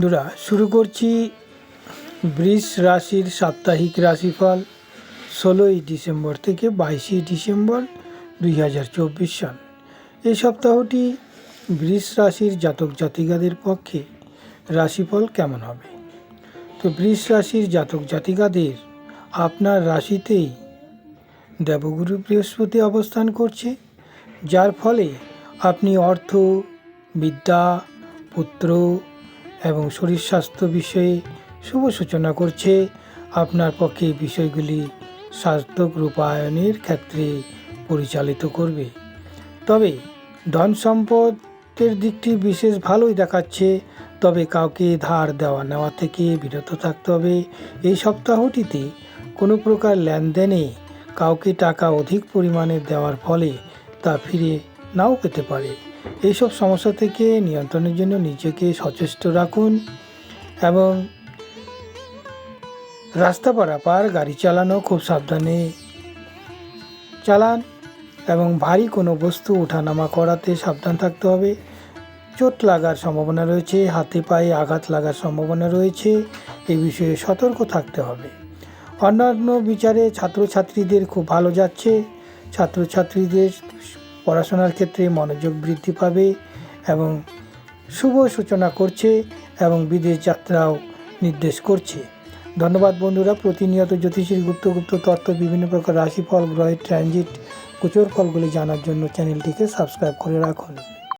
বন্ধুরা, শুরু করছি বৃষ রাশির সাপ্তাহিক রাশিফল ষোলোই ডিসেম্বর থেকে বাইশে ডিসেম্বর দুই হাজার চব্বিশ সাল। এই সপ্তাহটি বৃষ রাশির জাতক জাতিকাদের পক্ষে রাশিফল কেমন হবে? তো বৃষ রাশির জাতক জাতিকাদের আপনার রাশিতেই দেবগুরু বৃহস্পতি অবস্থান করছে, যার ফলে আপনি অর্থ, বিদ্যা, পুত্র এবং শরীর স্বাস্থ্য বিষয়ে শুভ সূচনা করছে আপনার পক্ষে বিষয়গুলি সার্থক রূপায়ণের ক্ষেত্রে পরিচালিত করবে। তবে ধন সম্পদের দিকটি বিশেষ ভালোই দেখাচ্ছে, তবে কাউকে ধার দেওয়া নেওয়া থেকে বিরত থাকতে হবে। এই সপ্তাহটিতে কোনো প্রকার লেনদেনে কাউকে টাকা অধিক পরিমাণে দেওয়ার ফলে তা ফিরে নাও পেতে পারে। এইসব সমস্যা থেকে নিয়ন্ত্রণের জন্য নিজেকে সচেষ্ট রাখুন এবং রাস্তা পারাপার গাড়ি চালানো খুব সাবধানে চালান এবং ভারী কোনো বস্তু ওঠানামা করাতে সাবধান থাকতে হবে। চোট লাগার সম্ভাবনা রয়েছে, হাতে পায়ে আঘাত লাগার সম্ভাবনা রয়েছে, এ বিষয়ে সতর্ক থাকতে হবে। অন্যান্য বিচারে ছাত্রছাত্রীদের খুব ভালো যাচ্ছে। ছাত্রছাত্রীদের পড়াশোনার ক্ষেত্রে মনোযোগ বৃদ্ধি পাবে এবং শুভ সূচনা করছে এবং বিদেশ যাত্রাও নির্দেশ করছে। ধন্যবাদ বন্ধুরা, প্রতিনিয়ত জ্যোতিষীর গুপ্ত গুপ্ত তত্ত্ব, বিভিন্ন প্রকার রাশিফল, গ্রহের ট্রানজিট, গোচর ফলগুলি জানার জন্য চ্যানেলটিকে সাবস্ক্রাইব করে রাখুন।